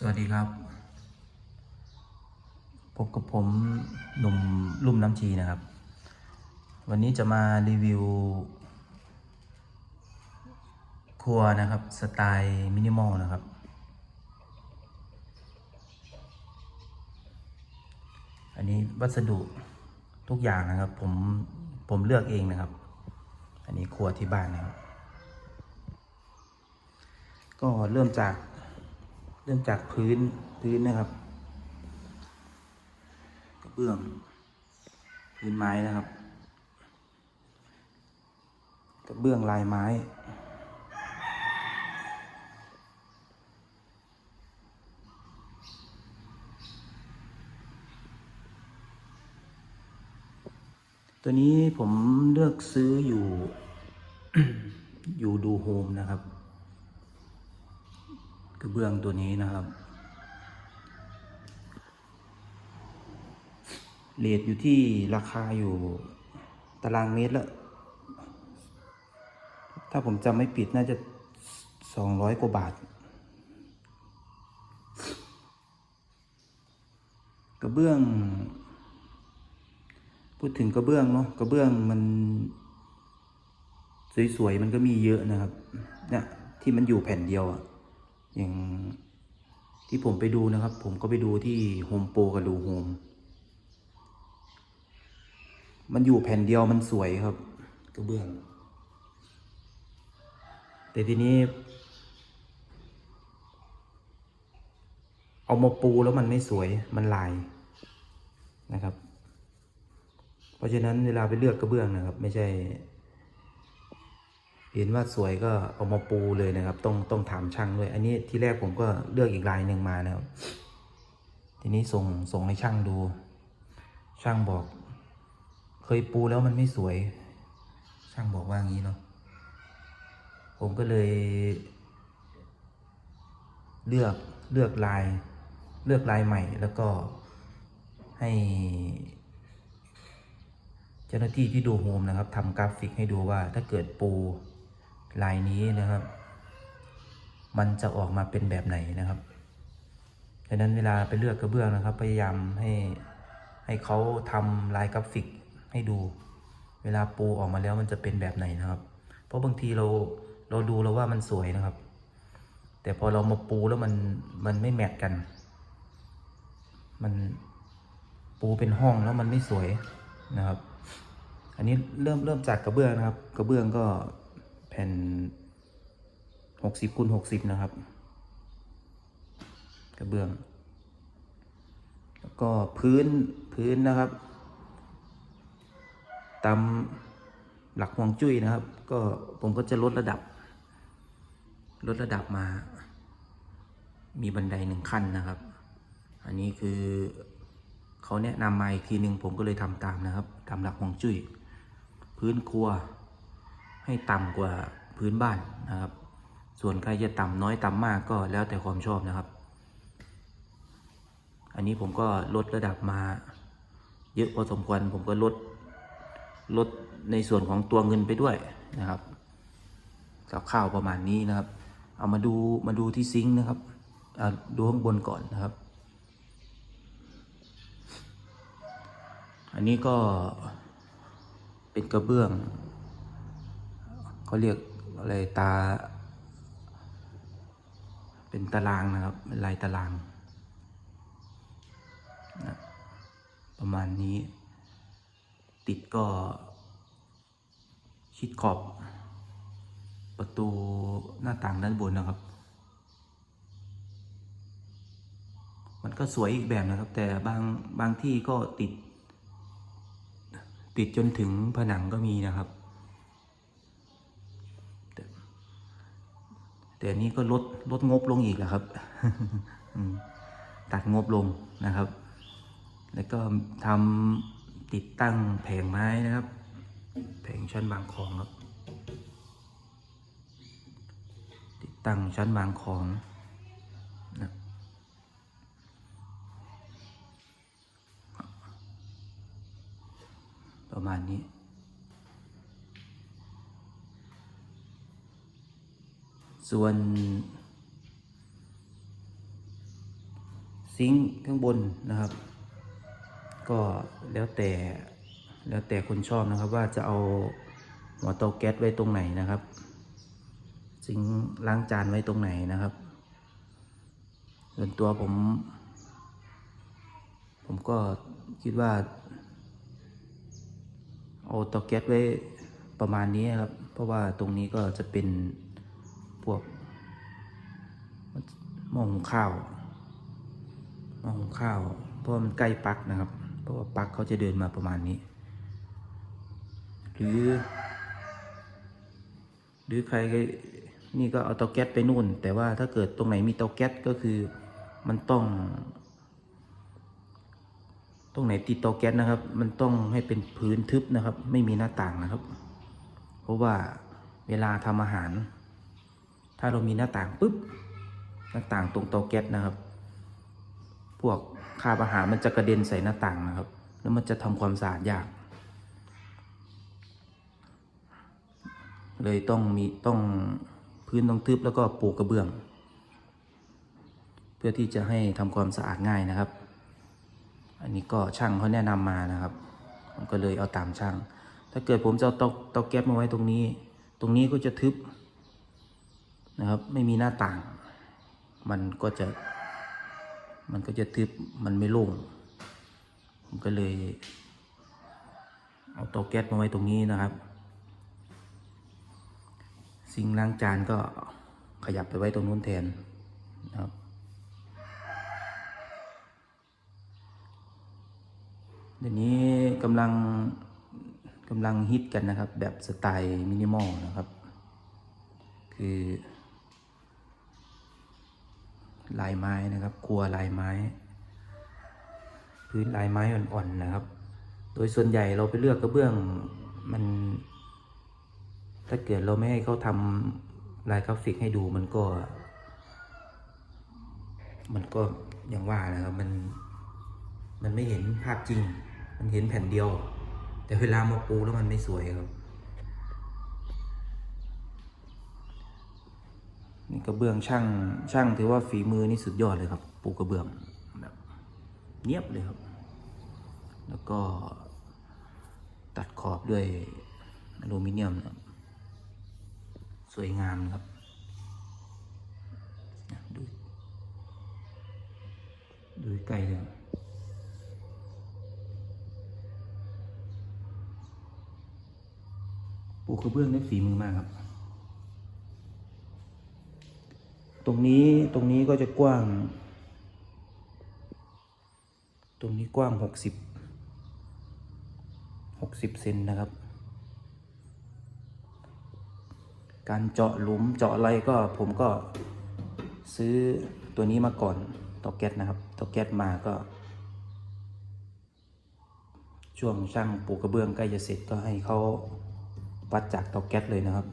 สวัสดีครับ พบกับผมหนุ่มลุ่มน้ำชีนะครับ วันนี้จะมารีวิว ครัวนะครับ สไตล์มินิมอลนะครับ อันนี้วัสดุทุกอย่างนะครับ ผมผมเลือกเองนะครับ อันนี้ครัวที่บ้านนะครับ ก็เริ่มจาก เริ่มจากพื้นพื้นนะครับ กระเบื้อง พื้นไม้นะครับ กระเบื้องลายไม้ตัวนี้ผมเลือกซื้ออยู่ อยู่ดูโฮมนะครับ กระเบื้องตัวนี้นะครับเรทอยู่ที่ราคาอยู่ตารางเมตรละ ถ้าผมจำไม่ผิดน่าจะสองร้อยกว่าบาท กระเบื้อง พูดถึงกระเบื้องเนาะกระเบื้องมัน สวยๆ มันก็มีเยอะนะครับ เนี่ยที่มันอยู่แผ่นเดียวอะ อย่างที่ผมไปดูนะครับ ผมก็ไปดูที่โฮมโปรกับดูโฮมมันอยู่แผ่นเดียวมันสวยครับกระเบื้อง แต่ทีนี้ เอามาปูแล้วมันไม่สวยมันลายนะครับ เพราะฉะนั้นเวลาไปเลือกกระเบื้องนะครับ ไม่ใช่ เห็นว่าสวยก็เอามาปูเลยนะครับ ต้องต้องถามช่างด้วย อันนี้ที่แรกผมก็เลือกอีกลายหนึ่งมานะครับ ทีนี้ส่งส่งให้ช่างดู ช่างบอก เคยปูแล้วมันไม่สวย ช่างบอกว่างี้เนาะผมก็เลย เลือกเลือกลาย เลือกลายใหม่แล้วก็ให้เจ้าหน้าที่ที่ดูโฮมนะครับทำกราฟิกให้ดูว่าถ้าเกิดปู ลายนี้นะครับ มันจะออกมาเป็นแบบไหนนะครับดังนั้นเวลาไปเลือกกระเบื้องนะครับ พยายามให้ให้เขาทำลายกราฟิกให้ดู เวลาปูออกมาแล้วมันจะเป็นแบบไหนนะครับ เพราะบางทีเราเราดูแล้วว่ามันสวยนะครับ แต่พอเรามาปูแล้วมันมันไม่แมทกัน มันปูเป็นห้องแล้วมันไม่สวยนะครับ อันนี้เริ่มเริ่มจากกระเบื้องนะครับ กระเบื้องก็ ผ่นหกสิบคูณหกสิบนะครับ กระเบื้อง แล้วก็พื้นพื้นนะครับตามหลักฮวงจุ้ยนะครับ ก็ผมก็จะลดระดับ ลดระดับมา มีบันไดหนึ่งขั้นนะครับ อันนี้คือเขาแนะนำมาอีกทีหนึ่งผมก็เลยทำตามนะครับ ตามหลักฮวงจุ้ย พื้นครัว ให้ต่ำกว่าพื้นบ้านนะครับ ส่วนใครจะต่ำน้อยต่ำมากก็แล้วแต่ความชอบนะครับ อันนี้ผมก็ลดระดับมาเยอะพอสมควรผมก็ลดลดในส่วนของตัวเงินไปด้วยนะครับกับข้าวประมาณนี้นะครับ เอามาดูมาดูที่ซิงค์นะครับดูข้างบนก่อนนะครับ อันนี้ก็เป็นกระเบื้อง เขาเรียกอะไรตา เป็นตารางนะครับเป็นลายตารางนะประมาณนี้ ติดก็ชิดขอบประตูหน้าต่างด้านบนนะครับ มันก็สวยอีกแบบนะครับ แต่บางบางที่ก็ติด ติดจนถึงผนังก็มีนะครับ แต่ แต่อันนี้ก็ลดลดงบลงอีกแล้วครับตัดงบลงนะครับ แล้วก็ทำติดตั้งแผงไม้นะครับ แผงชั้นบางคองครับ ติดตั้งชั้นบางคองนะประมาณนี้ ส่วนซิงค์ข้างบนนะครับ ก็แล้วแต่แล้วแต่คนชอบนะครับว่าจะเอาหัวเตาแก๊สไว้ตรงไหนนะครับซิงค์ล้างจานไว้ตรงไหนนะครับ ส่วนตัวผม ผมก็คิดว่า เอาเตาแก๊สไว้ประมาณนี้ครับ เพราะว่าตรงนี้ก็จะเป็น วกหม้อหุงข้าวหม้อหุงข้าว เพราะว่ามันใกล้ปักนะครับ เพราะว่าปักเขาจะเดินมาประมาณนี้ หรือ หรือใครนี่ก็เอาเตาแก๊สไปนู่น แต่ว่าถ้าเกิดตรงไหนมีเตาแก๊สก็คือมันต้อง ตรงไหนติดเตาแก๊สนะครับ มันต้องให้เป็นพื้นทึบนะครับ ไม่มีหน้าต่างนะครับ เพราะว่าเวลาทำอาหาร ถ้าเรามีหน้าต่างปุ๊บหน้าต่างตรงเตาแก๊สนะครับ พวกคราบอาหารมันจะกระเด็นใส่หน้าต่างนะครับ แล้วมันจะทำความสะอาดยาก เลยต้องมีต้องพื้นต้องทึบแล้วก็ปูกระเบื้อง เพื่อที่จะให้ทำความสะอาดง่ายนะครับ อันนี้ก็ช่างเขาแนะนำมานะครับผมก็เลยเอาตามช่าง ถ้าเกิดผมจะเอาเตาเตาแก๊สมาไว้ตรงนี้ ตรงนี้ก็จะทึบ นะครับไม่มีหน้าต่าง มันก็จะมันก็จะทึบมันไม่โล่งผมก็เลย เอาเตาแก๊สมาไว้ตรงนี้นะครับซิงล้างจานก็ขยับไปไว้ตรงนู้นแทนนะครับเดี๋ยวนี้กำลังกำลังฮิตกันนะครับ แบบสไตล์มินิมอลนะครับ คือ ลายไม้นะครับครัวลายไม้ พื้นลายไม้อ่อนๆนะครับ โดยส่วนใหญ่เราไปเลือกกระเบื้องมัน ถ้าเกิดเราไม่ให้เขาทำลายกราฟิกให้ดูมันก็ มันก็อย่างว่านะครับมันมันไม่เห็นภาพจริง มันเห็นแผ่นเดียว แต่เวลามาปูแล้วมันไม่สวยครับ นี่กระเบื้องช่างช่างถือว่าฝีมือนี่สุดยอดเลยครับ ปูกระเบื้องแบบเนียบเลยครับ แล้วก็ตัดขอบด้วยอลูมิเนียมนะสวยงามครับดูดูใกล้เลยปูกระเบื้องได้ฝีมือมากครับ ตรงนี้ตรงนี้ก็จะกว้าง ตรงนี้กว้างหกสิบหกสิบเซนนะครับ การเจาะหลุมเจาะอะไรก็ผมก็ซื้อตัวนี้มาก่อนเตาแก๊สนะครับเตาแก๊สมาก็ ช่วงช่างปูกระเบื้องใกล้จะเสร็จก็ให้เขาวัดจากเตาแก๊สเลยนะครับ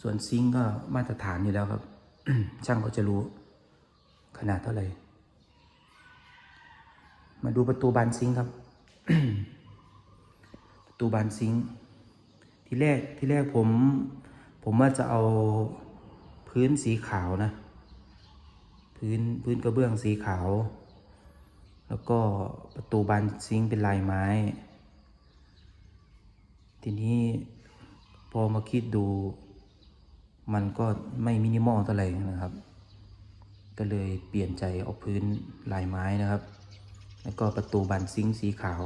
ส่วนซิงก็มาตรฐานอยู่แล้วครับ ช่างก็จะรู้ขนาดเท่าไหร่ มาดูประตูบานซิงครับ ประตูบานซิงที่แรกที่แรกผม ผมว่าจะเอาพื้นสีขาวนะ พื้นพื้นกระเบื้องสีขาว แล้วก็ประตูบานซิงเป็นลายไม้ ทีนี้พอมาคิดดู มันก็ไม่มินิมอลเท่าไหร่นะครับ ก็เลยเปลี่ยนใจเอาพื้นลายไม้นะครับ แล้วก็ประตูบานซิงค์สีขาว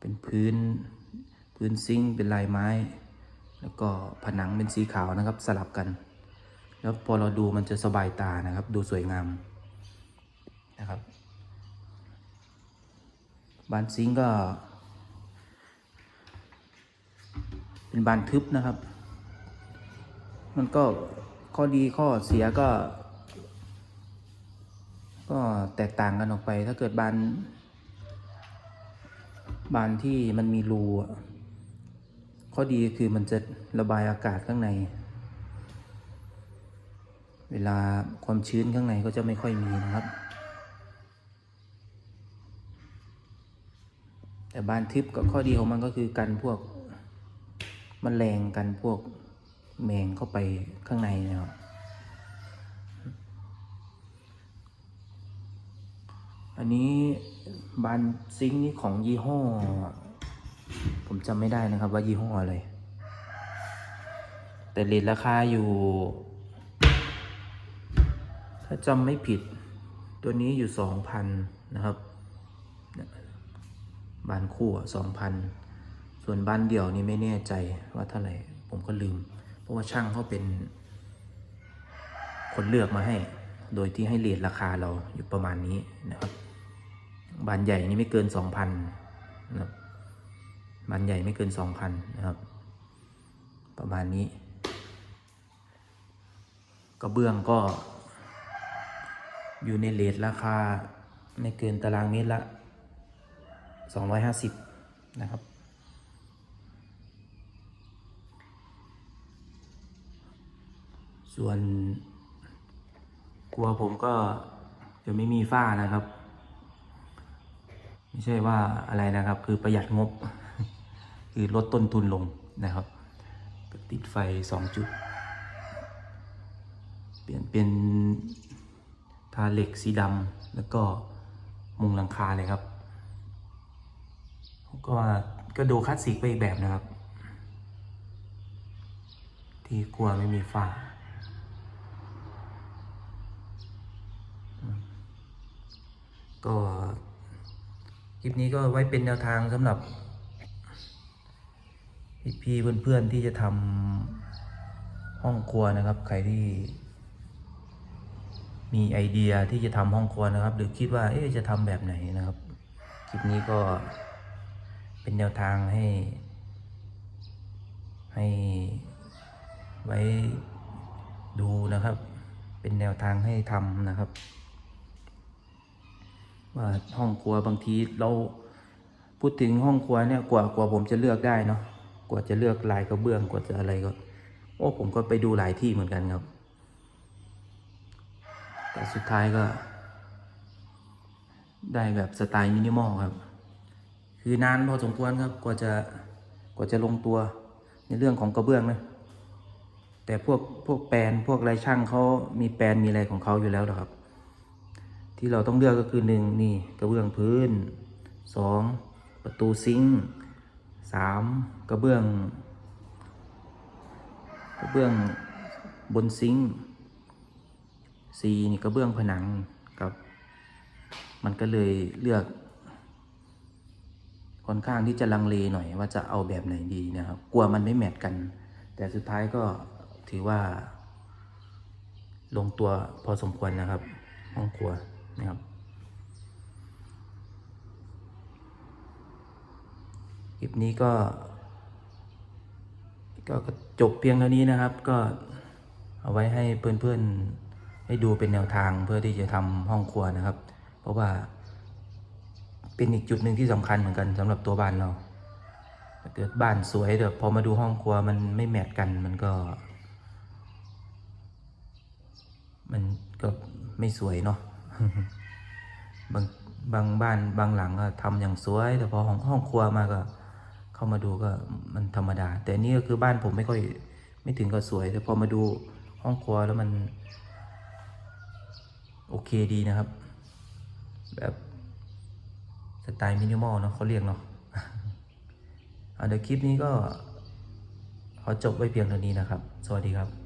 เป็นพื้นพื้นซิงค์เป็นลายไม้ แล้วก็ผนังเป็นสีขาวนะครับสลับกัน แล้วพอเราดูมันจะสบายตานะครับ ดูสวยงามนะครับบานซิงค์ก็ เป็นบานทึบนะครับ มันก็ข้อดีข้อเสียก็ ก็แตกต่างกันออกไป ถ้าเกิดบาน บานที่มันมีรูข้อดีคือมันจะระบายอากาศข้างใน เวลาความชื้นข้างในก็จะไม่ค่อยมีนะครับ แต่บานทึบก็ข้อดีของมันก็คือกันพวกมแมลงกันพวก แมงเข้าไปข้างในเนะครัอันนี้บานซิงนี่ของยี่ห้อ ผมจำไม่ได้นะครับว่ายี่ห้ออะไร แต่เลทราคาอยู่ ถ้าจำไม่ผิด ตัวนี้อยู่สองพันนะครับ บานคู่สองพันส่วนบานเดี่ยวนี่ไม่แน่ใจว่าเท่าไหร่ ผมก็ลืม ราะว่าช่างเขาเป็น คนเลือกมาให้ โดยที่ให้เลทราคาเราอยู่ประมาณนี้นะครับ บานใหญ่นี่ไม่เกินสองพันนะครับบานใหญ่ไม่เกินสองพันนะครับ ประมาณนี้กระเบื้องก็ อยู่ในเลทราคา ไม่เกินตารางเมตรละสองร้อยห้าสิบนะครับ ส่วนกลัวผมก็จะไม่มีฝ้านะครับ ไม่ใช่ว่าอะไรนะครับ คือประหยัดงบ คือลดต้นทุนลงนะครับ ติดไฟสองจุด เปลี่ยนเป็นทาเหล็กสีดำแล้วก็มุงหลังคาเลยครับ ก็ก็ดูคลาสสิกไปอีกแบบนะครับ ที่กลัวไม่มีฝ้า ก็คลิปนี้ก็ไว้เป็นแนวทางสำหรับ พี่เพื่อนๆที่จะทำห้องครัวนะครับ ใครที่ มีไอเดียที่จะทำห้องครัวนะครับ หรือคิดว่าเอ๊ะจะทำแบบไหนนะครับ คลิปนี้ก็เป็นแนวทางให้ ให้ไว้ดูนะครับ เป็นแนวทางให้ทำนะครับ ว่าห้องครัวบางทีเราพูดถึงห้องครัวเนี่ยกว่ากว่าผมจะเลือกได้เนาะกว่าจะเลือกลายกระเบื้องกว่าจะอะไรก็ โอ้ผมก็ไปดูหลายที่เหมือนกันครับ แต่สุดท้ายก็ ได้แบบสไตล์มินิมอลครับ คือนานพอสมควรครับกว่าจะกว่าจะลงตัวในเรื่องของกระเบื้องนะแต่พวกพวกแปลนพวกไรช่างเขามีแปลนมีอะไรของเขาอยู่แล้วหรอครับ ที่เราต้องเลือกก็คือหนึ่งนี่กระเบื้องพื้นสองประตูซิงค์สามกระเบื้องกระเบื้องบนซิงค์สี่นี่กระเบื้องผนังครับ มันก็เลยเลือก ค่อนข้างที่จะลังเลหน่อยว่าจะเอาแบบไหนดีนะครับ กลัวมันไม่แมทกัน แต่สุดท้ายก็ถือว่า ลงตัวพอสมควรนะครับห้องครัว นะครับ คลิปนี้ก็ ก็จบเพียงเท่านี้นะครับ ก็เอาไว้ให้เพื่อนๆได้ดูเป็นแนวทางเพื่อที่จะทำห้องครัวนะครับ เพราะว่าเป็นอีกจุดหนึ่งที่สำคัญเหมือนกันสำหรับตัวบ้านเราถ้าเกิดบ้านสวยแต่พอมาดูห้องครัวมันไม่แมทกันมันก็ มันก็ไม่สวยเนาะ บางบางบ้านบางหลังก็ทำอย่างสวย แต่พอห้องห้องครัวมาก็ เข้ามาดูก็มันธรรมดา แต่นี่ก็คือบ้านผมไม่ค่อย ไม่ถึงกับสวย แต่พอมาดูห้องครัวแล้วมัน โอเคดีนะครับ แบบสไตล์มินิมอลเนาะเขาเรียกเนาะเอาเดี๋ยวคลิปนี้ก็ขอจบไว้เพียงเท่านี้นะครับ สวัสดีครับ